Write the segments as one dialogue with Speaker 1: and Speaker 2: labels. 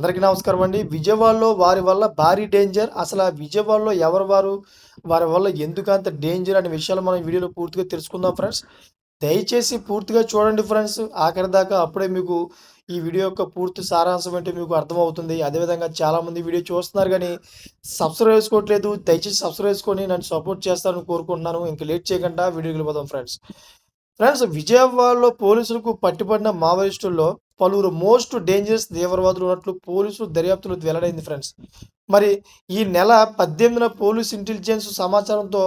Speaker 1: అందరికీ నమస్కారం అండి. విజయవాడలో వారి వల్ల భారీ డేంజర్. అసలు ఆ విజయవాడలో ఎవరు వారు? వారి వల్ల ఎందుకంత డేంజర్ అనే విషయాలు మనం వీడియోలో పూర్తిగా తెలుసుకుందాం ఫ్రెండ్స్. దయచేసి పూర్తిగా చూడండి ఫ్రెండ్స్. ఆఖరి దాకా అప్పుడే మీకు ఈ వీడియో యొక్క పూర్తి సారాంశం ఏంటో మీకు అర్థమవుతుంది. అదేవిధంగా చాలామంది వీడియో చూస్తున్నారు కానీ సబ్స్క్రైబ్ చేసుకోవట్లేదు. దయచేసి సబ్స్క్రైబ్ చేసుకొని నన్ను సపోర్ట్ చేస్తారని కోరుకుంటున్నాను. ఇంక లేట్ చేయకుండా వీడియోకి వెళ్ళిపోదాం ఫ్రెండ్స్. ఫ్రెండ్స్ విజయవాడలో పోలీసులకు పట్టుబడిన మావోయిస్టుల్లో పలువురు మోస్ట్ డేంజరస్ తీవ్రవాదులు ఉన్నట్లు పోలీసులు దర్యాప్తులు వెల్లడైంది ఫ్రెండ్స్. మరి ఈ నెల 18న పోలీస్ ఇంటెలిజెన్స్ సమాచారంతో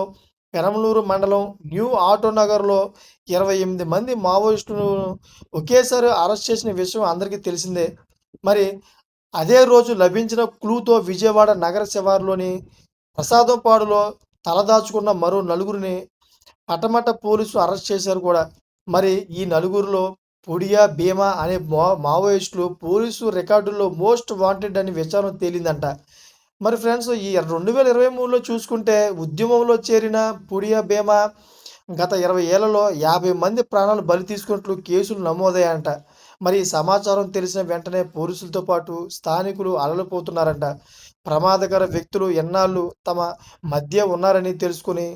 Speaker 1: పెనమలూరు మండలం న్యూ ఆటో నగర్లో ఇరవై ఎనిమిది మంది మావోయిస్టులను ఒకేసారి అరెస్ట్ చేసిన విషయం అందరికీ తెలిసిందే. మరి అదే రోజు లభించిన క్లూతో విజయవాడ నగర శివారులోని ప్రసాదంపాడులో తలదాచుకున్న మరో నలుగురిని పటమట పోలీసులు అరెస్ట్ చేశారు కూడా. మరి ఈ నలుగురిలో పొడియా భీమా అనే మా మావోయిస్టులు పోలీసు రికార్డుల్లో మోస్ట్ వాంటెడ్ అని విచారణ తేలిందంట. మరి ఫ్రెండ్స్ ఈ 2023లో చూసుకుంటే ఉద్యమంలో చేరిన పొడియా భీమా గత 20 ఏళ్ళలో 50 మంది ప్రాణాలు బలి తీసుకున్నట్లు కేసులు నమోదయ్యాయంట. మరి ఈ సమాచారం తెలిసిన వెంటనే పోలీసులతో పాటు స్థానికులు అలలిపోతున్నారంట. ప్రమాదకర వ్యక్తులు ఎన్నాళ్ళు తమ మధ్య ఉన్నారని తెలుసుకొని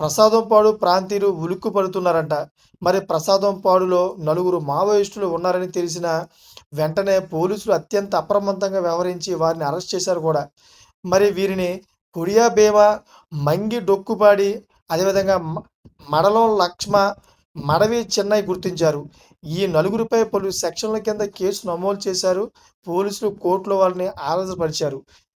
Speaker 1: ప్రసాదంపాడు ప్రాంతీయులు ఉలుక్కుపడుతున్నారంట మరి ప్రసాదంపాడులో నలుగురు మావోయిస్టులు ఉన్నారని తెలిసిన వెంటనే పోలీసులు అత్యంత అప్రమత్తంగా వ్యవహరించి వారిని అరెస్ట్ చేశారు కూడా. మరి వీరిని పొడియా భీమ మంగి డొక్కుపాడి, అదేవిధంగా మ మడలం లక్ష్మ, మడవి చెన్నై గుర్తించారు. ఈ నలుగురిపై పలు సెక్షన్ల కింద కేసు నమోదు చేశారు. పోలీసులు కోర్టులో వారిని ఆరాధపరిచారు